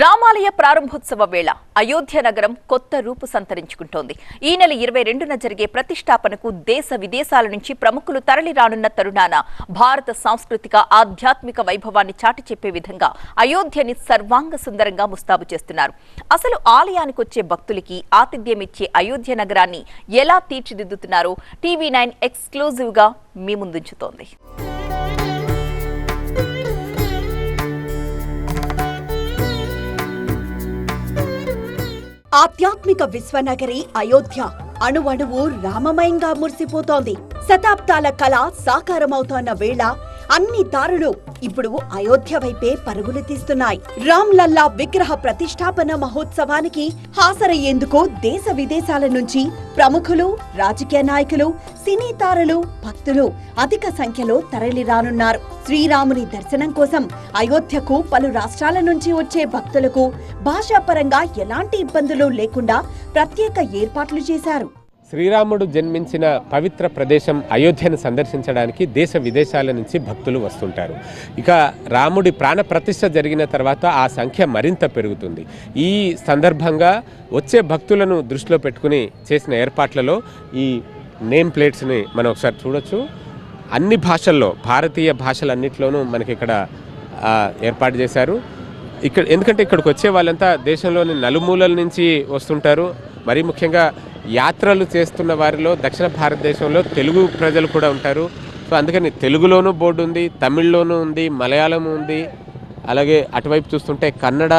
రామాలయ ప్రారంభోత్సవ వేళ అయోధ్య నగరం కొత్త రూపు సంతరించుకుంటోంది. ఈ నెల ఇరవై రెండున జరిగే ప్రతిష్టాపనకు దేశ విదేశాల నుంచి ప్రముఖులు తరలి రానున్న తరుణాన భారత సాంస్కృతిక ఆధ్యాత్మిక వైభవాన్ని చాటి చెప్పే విధంగా అయోధ్యని సర్వాంగ సుందరంగా ముస్తాబు చేస్తున్నారు. అసలు ఆలయానికి వచ్చే భక్తులకి ఆతిథ్యమిచ్చే అయోధ్య నగరాన్ని ఎలా తీర్చిదిద్దుతున్నారో టీవీ నైన్ ఎక్స్క్లూజివ్గా మీ ముందుంచుతోంది. ఆధ్యాత్మిక విశ్వనగరి అయోధ్య. అణువణువు రామమయంగా మురిసిపోతోంది. శతాబ్దాల కళ సాకారమవుతోన్న వేళ అన్ని దారులు ఇప్పుడు అయోధ్య వైపే పరుగులు తీస్తున్నాయి. రామ్ లల్లా విగ్రహ ప్రతిష్టాపన మహోత్సవానికి హాజరయ్యేందుకు దేశ విదేశాల నుంచి ప్రముఖులు రాజకీయ నాయకులు సినీ తారలు భక్తులు అధిక సంఖ్యలో తరలిరానున్నారు. శ్రీరాముని దర్శనం కోసం అయోధ్యకు పలు రాష్ట్రాల నుంచి వచ్చే భక్తులకు భాషాపరంగా ఎలాంటి ఇబ్బందులు లేకుండా ప్రత్యేక ఏర్పాట్లు చేశారు. శ్రీరాముడు జన్మించిన పవిత్ర ప్రదేశం అయోధ్యను సందర్శించడానికి దేశ విదేశాల నుంచి భక్తులు వస్తుంటారు. ఇక రాముడి ప్రాణ ప్రతిష్ట జరిగిన తర్వాత ఆ సంఖ్య మరింత పెరుగుతుంది. ఈ సందర్భంగా వచ్చే భక్తులను దృష్టిలో పెట్టుకుని చేసిన ఏర్పాట్లలో ఈ నేమ్ ప్లేట్స్ని మనం ఒకసారి చూడొచ్చు. అన్ని భాషల్లో భారతీయ భాషలన్నింటిలోనూ మనకి ఇక్కడ ఏర్పాటు చేశారు. ఇక్కడ ఎందుకంటే ఇక్కడికి వచ్చే వాళ్ళంతా దేశంలోని నలుమూలల నుంచి వస్తుంటారు. మరీ ముఖ్యంగా యాత్రలు చేస్తున్న వారిలో దక్షిణ భారతదేశంలో తెలుగు ప్రజలు కూడా ఉంటారు. సో అందుకని తెలుగులోనూ బోర్డు ఉంది తమిళ్ళోనూ ఉంది మలయాళం ఉంది. అలాగే అటువైపు చూస్తుంటే కన్నడ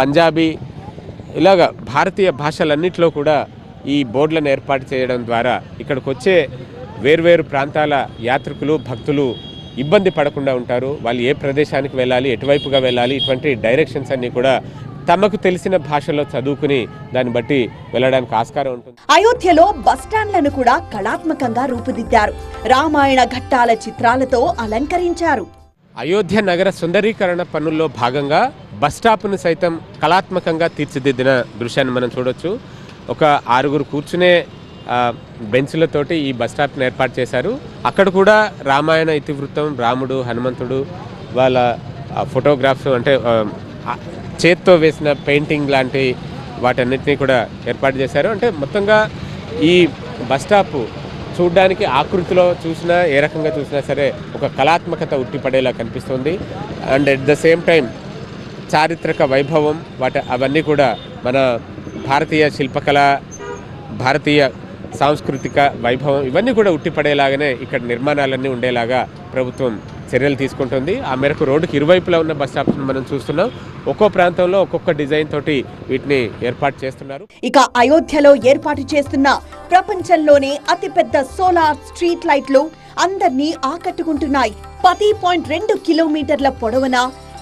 పంజాబీ ఇలాగ భారతీయ భాషలన్నింటిలో కూడా ఈ బోర్డులను ఏర్పాటు చేయడం ద్వారా ఇక్కడికి వచ్చే వేర్వేరు ప్రాంతాల యాత్రికులు భక్తులు ఇబ్బంది పడకుండా ఉంటారు. వాళ్ళు ఏ ప్రదేశానికి వెళ్ళాలి ఎటువైపుగా వెళ్ళాలి ఇటువంటి డైరెక్షన్స్ అన్నీ కూడా తమకు తెలిసిన భాషలో చదువుకుని దాన్ని బట్టి వెళ్ళడానికి ఆస్కారం ఉంటుంది. అయోధ్యలో బస్టాండ్లను కూడా కళాత్మకంగా రూపుదిద్దారు. రామాయణ ఘట్టాల చిత్రాలతో అలంకరించారు. అయోధ్య నగర సుందరీకరణ పనుల్లో భాగంగా బస్ స్టాప్ను సైతం కళాత్మకంగా తీర్చిదిద్దిన దృశ్యాన్ని మనం చూడొచ్చు. ఒక ఆరుగురు కూర్చునే బెంచ్లతోటి ఈ బస్ స్టాప్ని ఏర్పాటు చేశారు. అక్కడ కూడా రామాయణ ఇతివృత్తం రాముడు హనుమంతుడు వాళ్ళ ఫోటోగ్రాఫ్స్ అంటే చేత్తో వేసిన పెయింటింగ్ లాంటి వాటన్నిటినీ కూడా ఏర్పాటు చేశారు. అంటే మొత్తంగా ఈ బస్ స్టాప్ ఆకృతిలో చూసినా ఏ రకంగా చూసినా సరే ఒక కళాత్మకత ఉట్టిపడేలా కనిపిస్తుంది. And at the same time చారిత్రక వైభవం వాటి అవన్నీ కూడా మన భారతీయ శిల్పకళ భారతీయ సాంస్కృతిక వైభవం ఇవన్నీ కూడా ఉట్టిపడేలాగానే ఇక్కడ నిర్మాణాలన్నీ ఉండేలాగా ప్రభుత్వం చర్యలు తీసుకుంటుంది. ఆ మేరకు రోడ్డుకి ఇరువైపులా ఉన్న బస్ స్టాప్స్ మనం చూస్తున్నాం. ఒక్కో ప్రాంతంలో ఒక్కొక్క డిజైన్ తోటి వీటిని ఏర్పాటు చేస్తున్నారు. ఇక అయోధ్యలో ఏర్పాటు చేస్తున్న ప్రపంచంలోనే అతిపెద్ద సోలార్ స్ట్రీట్ లైట్లు అందరినీ ఆకట్టుకుంటున్నాయి. పది పాయింట్ రెండు కిలోమీటర్ల పొడవున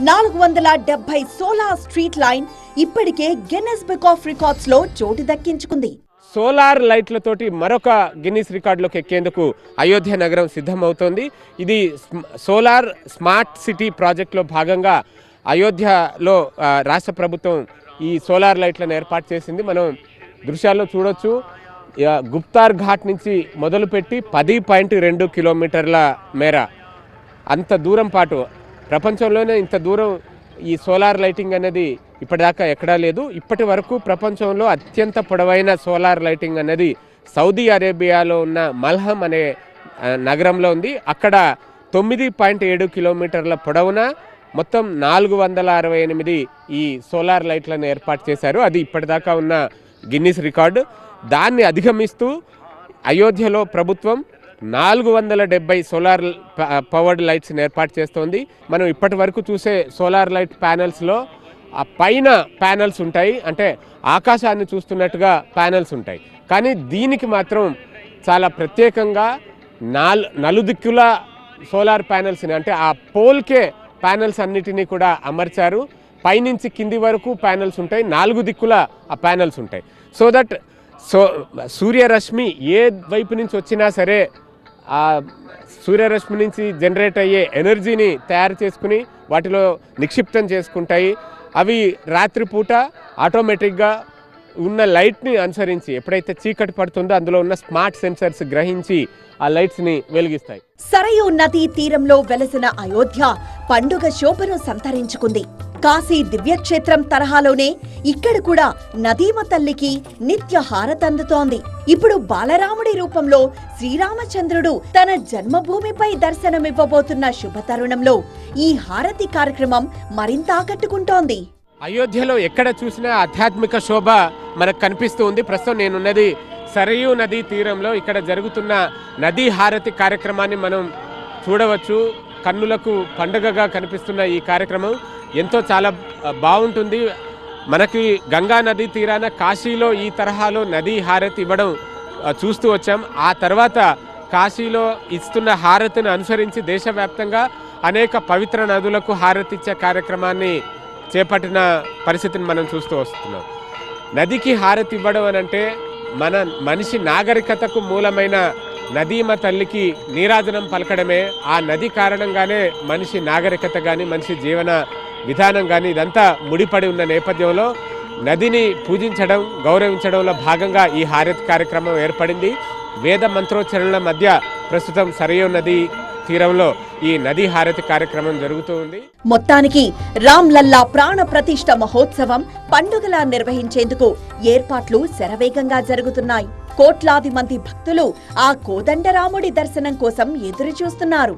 నాలుగు వందల డెబ్బై సోలార్ స్ట్రీట్ లైన్ ఇప్పటికే గెనెస్ బుక్ ఆఫ్ రికార్డ్స్లో చోటు దక్కించుకుంది. సోలార్ లైట్లతోటి మరొక గిన్నిస్ రికార్డులోకి ఎక్కేందుకు అయోధ్య నగరం సిద్ధమవుతోంది. ఇది సోలార్ స్మార్ట్ సిటీ ప్రాజెక్టులో భాగంగా అయోధ్యలో రాష్ట్ర ప్రభుత్వం ఈ సోలార్ లైట్లను ఏర్పాటు చేసింది. మనం దృశ్యాల్లో చూడొచ్చు. గుప్తార్ ఘాట్ నుంచి మొదలుపెట్టి పది పాయింట్ రెండు కిలోమీటర్ల మేర. అంత దూరం పాటు ప్రపంచంలోనే ఇంత దూరం ఈ సోలార్ లైటింగ్ అనేది ఇప్పటిదాకా ఎక్కడా లేదు. ఇప్పటి వరకు ప్రపంచంలో అత్యంత పొడవైన సోలార్ లైటింగ్ అనేది సౌదీ అరేబియాలో ఉన్న మల్హం అనే నగరంలో ఉంది. అక్కడ తొమ్మిది పాయింట్ ఏడు కిలోమీటర్ల పొడవున మొత్తం నాలుగు వందల అరవై ఎనిమిది ఈ సోలార్ లైట్లను ఏర్పాటు చేశారు. అది ఇప్పటిదాకా ఉన్న గిన్నిస్ రికార్డు. దాన్ని అధిగమిస్తూ అయోధ్యలో ప్రభుత్వం నాలుగు వందల డెబ్బై సోలార్ పవర్డ్ లైట్స్ని ఏర్పాటు చేస్తోంది. మనం ఇప్పటి వరకు చూసే సోలార్ లైట్ ప్యానెల్స్లో పైన ప్యానెల్స్ ఉంటాయి. అంటే ఆకాశాన్ని చూస్తున్నట్టుగా ప్యానెల్స్ ఉంటాయి. కానీ దీనికి మాత్రం చాలా ప్రత్యేకంగా నాల్ నలుదిక్కుల సోలార్ ప్యానెల్స్ని అంటే ఆ పోల్కే ప్యానెల్స్ అన్నిటినీ కూడా అమర్చారు. పైనుంచి కింది వరకు ప్యానెల్స్ ఉంటాయి. నాలుగు దిక్కుల ఆ ప్యానెల్స్ ఉంటాయి. సో దట్ సో సూర్యరశ్మి ఏ వైపు నుంచి వచ్చినా సరే సూర్యరశ్మి నుంచి జనరేట్ అయ్యే ఎనర్జీని తయారు చేసుకుని వాటిలో నిక్షిప్తం చేసుకుంటాయి. అవి రాత్రిపూట ఆటోమేటిక్గా ఉన్న లైట్ని అనుసరించి ఎప్పుడైతే చీకటి పడుతుందో అందులో ఉన్న స్మార్ట్ సెన్సర్స్ గ్రహించి ఆ లైట్స్ని వెలిగిస్తాయి. సరయూ నదీ తీరంలో వెలసిన అయోధ్య పండుగ శోభను సంతరించుకుంది. కాశీ దివ్యక్షేత్రం తరహాలోనే ఇక్కడ కూడా నదీమ తల్లికి నిత్య హారతందుతోంది ఇప్పుడు బాలరాముడి రూపంలో శ్రీరామచంద్రుడు తన జన్మభూమిపై దర్శనమివ్వబోతున్న శుభతరుణంలో ఈ హారతి కార్యక్రమం మరింత ఆకట్టుకుంటోంది. అయోధ్యలో ఎక్కడ చూసినా ఆధ్యాత్మిక శోభ మనకు కనిపిస్తూ ఉంది. ప్రస్తుతం నేనున్నది సరయూ నదీ తీరంలో. ఇక్కడ జరుగుతున్న నదీ హారతి కార్యక్రమాన్ని మనం చూడవచ్చు. కన్నులకు పండుగగా కనిపిస్తున్న ఈ కార్యక్రమం. ఎంతో చాలా బాగుంటుంది. మనకి గంగా నదీ తీరాన కాశీలో ఈ తరహాలో నదీ హారతి ఇవ్వడం చూస్తూ వచ్చాం. ఆ తర్వాత కాశీలో ఇస్తున్న హారతిని అనుసరించి దేశవ్యాప్తంగా అనేక పవిత్ర నదులకు హారతి ఇచ్చే కార్యక్రమాన్ని చేపట్టిన పరిస్థితిని మనం చూస్తూ వస్తున్నాం. నదికి హారతి ఇవ్వడం అని అంటే మన మనిషి నాగరికతకు మూలమైన నదీమ తల్లికి నీరాజనం పలకడమే. ఆ నది కారణంగానే మనిషి నాగరికత కానీ మనిషి జీవన విధానం కానీ ఇదంతా ముడిపడి ఉన్న నేపథ్యంలో నదిని పూజించడం గౌరవించడంలో భాగంగా ఈ హారతి కార్యక్రమం ఏర్పడింది. వేద మంత్రోచ్చరణల మధ్య ప్రస్తుతం సరయూ నది తీరంలో ఈ నది హారతి కార్యక్రమం జరుగుతూ ఉంది. మొత్తానికి రామ్ లల్లా ప్రాణ ప్రతిష్ట మహోత్సవం పండుగలా నిర్వహించేందుకు ఏర్పాట్లు శరవేగంగా జరుగుతున్నాయి. కోట్లాది మంది భక్తులు ఆ కోదండరాముడి దర్శనం కోసం ఎదురు చూస్తున్నారు